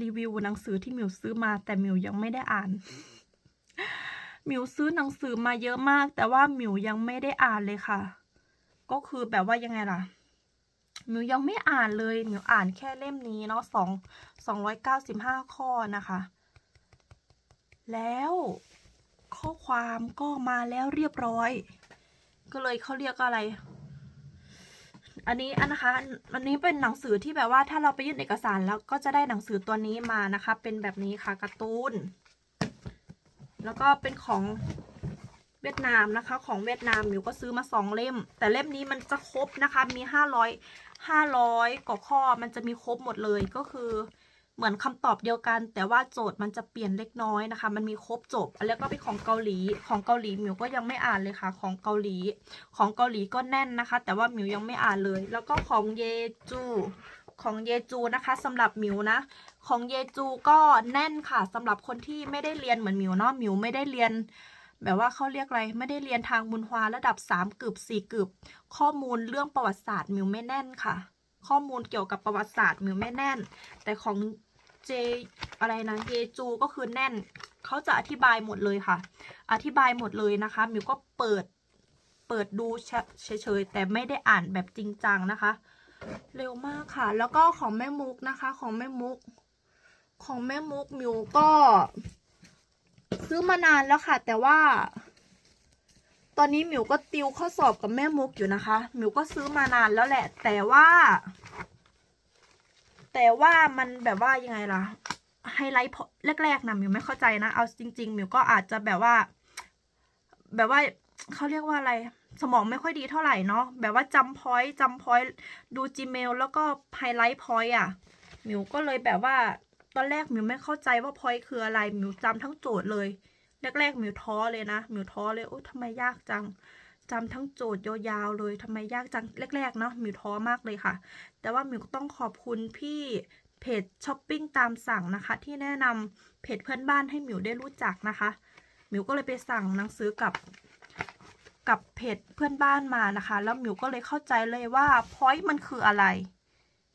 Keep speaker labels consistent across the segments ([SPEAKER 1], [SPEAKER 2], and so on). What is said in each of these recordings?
[SPEAKER 1] รีวิวหนังสือที่มิวซื้อมา แต่มิวยังไม่ได้อ่าน มิวซื้อหนังสือมาเยอะมาก แต่ว่ามิวยังไม่ได้อ่านเลยค่ะ ก็คือแบบว่ายังไงล่ะมิวยังไม่อ่านเลยมิวอ่านแค่เล่มนี้เนาะสองสองร้อยเก้าสิบห้าข้อนะคะ แล้วข้อความก็มาแล้วเรียบร้อย ก็เลยเขาเรียกอะไร อันนี้อันนะคะอันนี้เป็นหนังสือที่แบบว่าถ้าเราไปยื่นเอกสารแล้วก็จะได้หนังสือตัวนี้มานะคะ เป็นแบบนี้ค่ะการ์ตูนแล้วก็เป็นของเวียดนามนะคะ ของเวียดนามมิวก็ซื้อมาสองเล่ม แต่เล่มนี้มันจะครบนะคะมีห้าร้อยห้าร้อยกว่าข้อมันจะมีครบหมดเลยก็คือ เหมือนคำตอบเดียวกัน แต่ว่าโจทย์มันจะเปลี่ยนเล็กน้อยนะคะ มันมีครบจบ แล้วก็เป็นของเกาหลี ของเกาหลีมิวก็ยังไม่อ่านเลยค่ะ ของเกาหลี ของเกาหลีก็แน่นนะคะ แต่ว่ามิวยังไม่อ่านเลย แล้วก็ของเยจูของเยจูนะคะสำหรับมิวนะ ของเยจูก็แน่นค่ะสำหรับคนที่ไม่ได้เรียนเหมือนมิวเนาะมิวไม่ได้เรียน แบบว่าเขาเรียกอะไรไม่ได้เรียนทางบุญฮวาระดับ3กึบ4กึบข้อมูลเรื่องประวัติศาสตร์มิวไม่แน่นค่ะ ข้อมูลเกี่ยวกับประวัติศาสตร์มิวไม่แน่น แต่ของ เจอะไรนะเยจูก็คือแน่นเขาจะอธิบายหมดเลยค่ะ อธิบายหมดเลยนะคะมิวก็เปิดเปิดดูเฉยๆแต่ไม่ได้อ่านแบบจริงจังนะคะ เร็วมากค่ะ แล้วก็ของแม่มุกนะคะ ของแม่มุก ของแม่มุกมิวก็ ซื้อมานานแล้วค่ะ แต่ว่า ตอนนี้มิวก็ติวข้อสอบกับแม่มุกอยู่นะคะมิวก็ซื้อมานานแล้วแหละ แต่ว่า แต่ว่ามันแบบว่ายังไงล่ะไฮไลท์แรกๆนะมิวไม่เข้าใจนะ เอาจริงๆมิวก็อาจจะแบบว่า แบบว่าเขาเรียกว่าอะไร สมองไม่ค่อยดีเท่าไหร่เนาะแบบว่าจำพอยต์จำพอยต์ดู Gmail แล้วก็ไฮไลท์พอยต์อะมิวก็เลยแบบว่า ตอนแรกมิวไม่เข้าใจว่าพอยต์คืออะไรมิวจำทั้งโจทย์เลย แรกๆมิวท้อเลยนะมิวท้อเลยโอ้ทำไมยากจัง จำทั้งโจทย์ยาวๆเลยทำไมยากจังแรกๆเนาะมิวท้อมากเลยค่ะ แต่ว่ามิวก็ต้องขอบคุณพี่เพจช้อปปิ้งตามสั่งนะคะ ที่แนะนำเพจเพื่อนบ้านให้มิวได้รู้จักนะคะมิวก็เลยไปสั่งหนังสือกับกับเพจเพื่อนบ้านมานะคะ แล้วมิวก็เลยเข้าใจเลยว่าพอยต์มันคืออะไร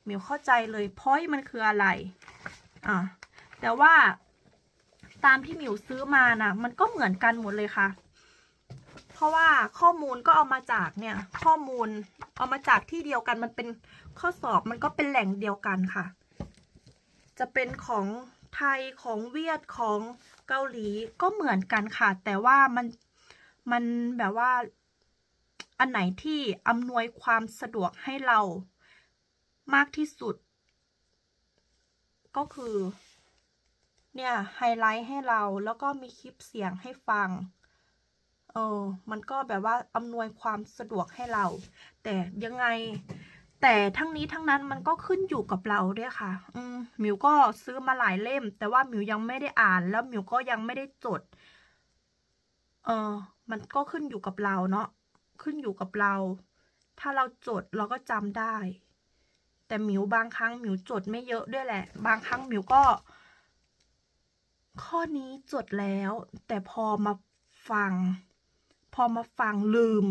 [SPEAKER 1] มิวเข้าใจเลยพอยต์มันคืออะไรอะแต่ว่าตามที่มิวซื้อมานะมันก็เหมือนกันหมดเลยค่ะ เพราะว่าข้อมูลก็เอามาจากเนี่ยข้อมูลเอามาจากที่เดียวกันมันเป็นข้อสอบมันก็เป็นแหล่งเดียวกันค่ะ จะเป็นของไทยของเวียดของเกาหลีก็เหมือนกันค่ะ แต่ว่ามันมันแบบว่าอันไหนที่อำนวยความสะดวกให้เรามากที่สุด ก็คือ เนี่ย ไฮไลท์ให้เราแล้วก็มีคลิปเสียงให้ฟัง ออ มันก็แบบว่าอำนวยความสะดวกให้เรา แต่ยังไง แต่ทั้งนี้ทั้งนั้นมันก็ขึ้นอยู่กับเราด้วยค่ะ อืมหมิวก็ซื้อมาหลายเล่ม แต่ว่าหมิวยังไม่ได้อ่าน แล้วหมิวก็ยังไม่ได้จด เออ มันก็ขึ้นอยู่กับเราเนาะ ขึ้นอยู่กับเรา ถ้าเราจดเราก็จำได้ แต่หมิวบางครั้งหมิวจดไม่เยอะด้วยแหละ บางครั้งหมิวก็ ข้อนี้จดแล้ว แต่พอมาฟัง พอมาฟังลืม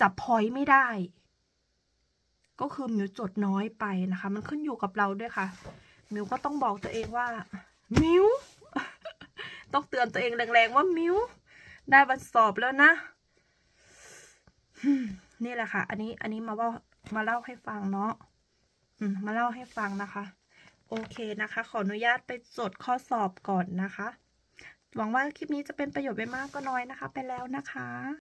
[SPEAKER 1] จับพอยไม่ได้ ก็คือมิวจดน้อยไปนะคะ มันขึ้นอยู่กับเราด้วยค่ะ มิวก็ต้องบอกตัวเองว่า มิวต้องเตือนตัวเองแรงๆว่ามิวได้วันสอบแล้วนะนี่แหละค่ะ อันนี้อันนี้มาว่ามาเล่าให้ฟังเนาะมาเล่าให้ฟังนะคะ โอเคนะคะ ขออนุญาตไปจดข้อสอบก่อนนะคะ หวังว่าคลิปนี้จะเป็นประโยชน์ไปมากก็น้อยนะคะ ไปแล้วนะคะ